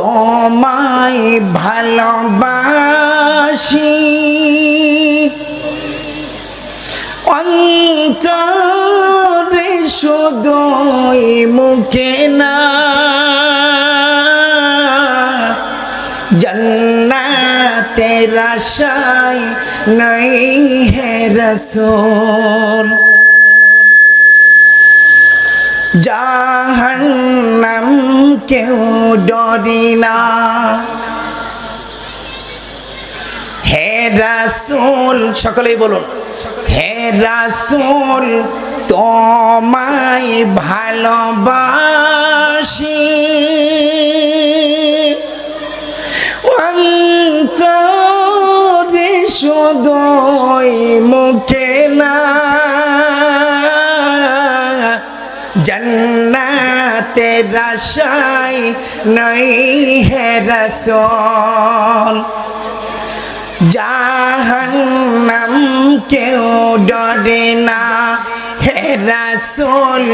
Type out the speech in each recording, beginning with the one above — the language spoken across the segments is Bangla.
তোমায় ভালোবাসি। অন্তরে শুধুই মুখে না। জন্নাতের আশায় নাই হে রসুল। জাহান্নাম কেউ ডরি না। হে রাসূল, সকলেই বলুন, হে রাসূল, তোমায় ভালোবাসি। অন্তরে শুধুই মুখে না। জন্নাতে রসাই নই হে রসল। জাহান্নাম কেউ ডরে না হে রসুল,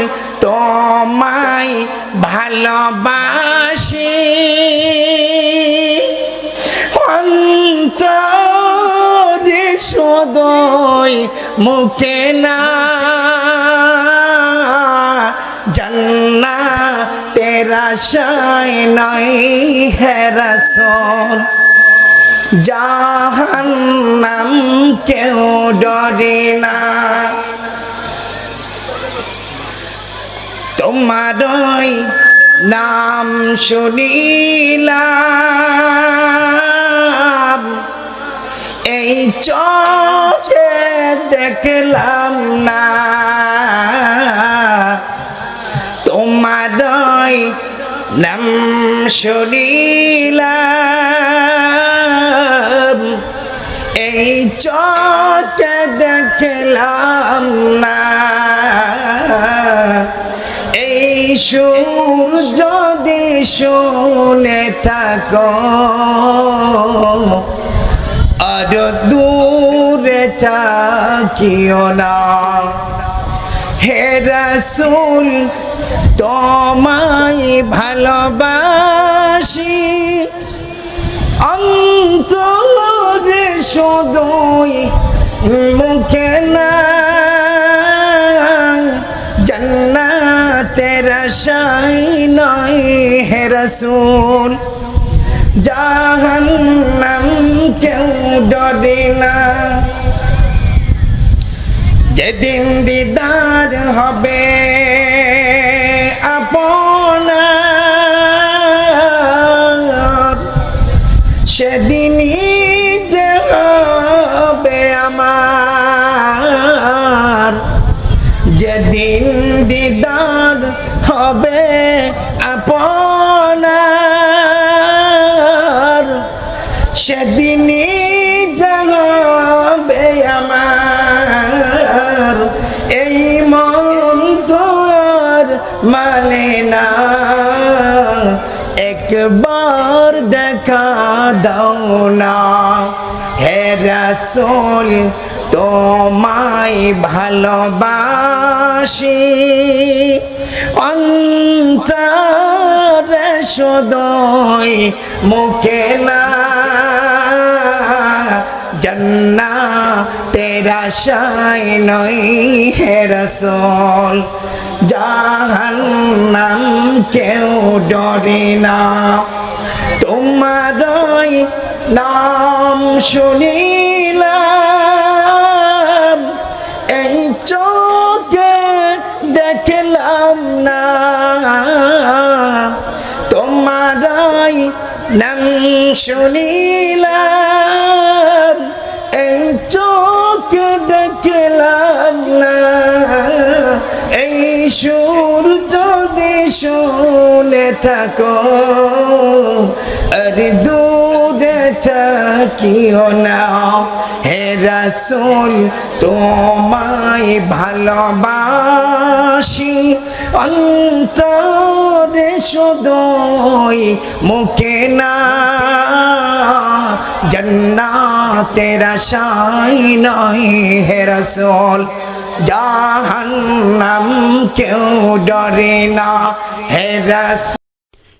তোমায় ভালোবাসি। অন্তরে সদয় মুখে না জন্না তেরা শাই নাই হে রসল জাহান্নাম কেউ ডরে না তোমারই নাম শুনিলাম এই চোখে দেখলাম না তোমারই নাম শুনিলাম। এই চোখে দেখলাম না। এই সুর যদি শুনে থাকো, আর দূরে থাকিও না। হে রসুল, তোমায় ভালোবাসি। অন্তরে শুধুই মুখে না, জন্নাতের শাই নয় হে রসুল। জাহান্নাম কেউ ডরে না। যেদিন দিদার হবে আপনার সেদিনই যে হবে আমার। যেদিন দিদার হবে একবার দেখা দাও না। হে রসুল তোমায় ভালোবাসি। অন্তরে সদয় মুখে না। জন্না শাই নই হে রসল, জাহান্নাম কেউ ডরে না। তোমারই নাম শুনিলাম, এই চোখে দেখলাম না। তোমারই নাম শুনিলাম থাকো। আরে দূরে থাকিও না। হে রাসুল, তোমায় ভালোবাসি। অন্তরে শুধুই মুখে না। জন্নাতের আশাই নয় হে রসুল, জাহান্নাম কেউ ডরে না। হে রসুল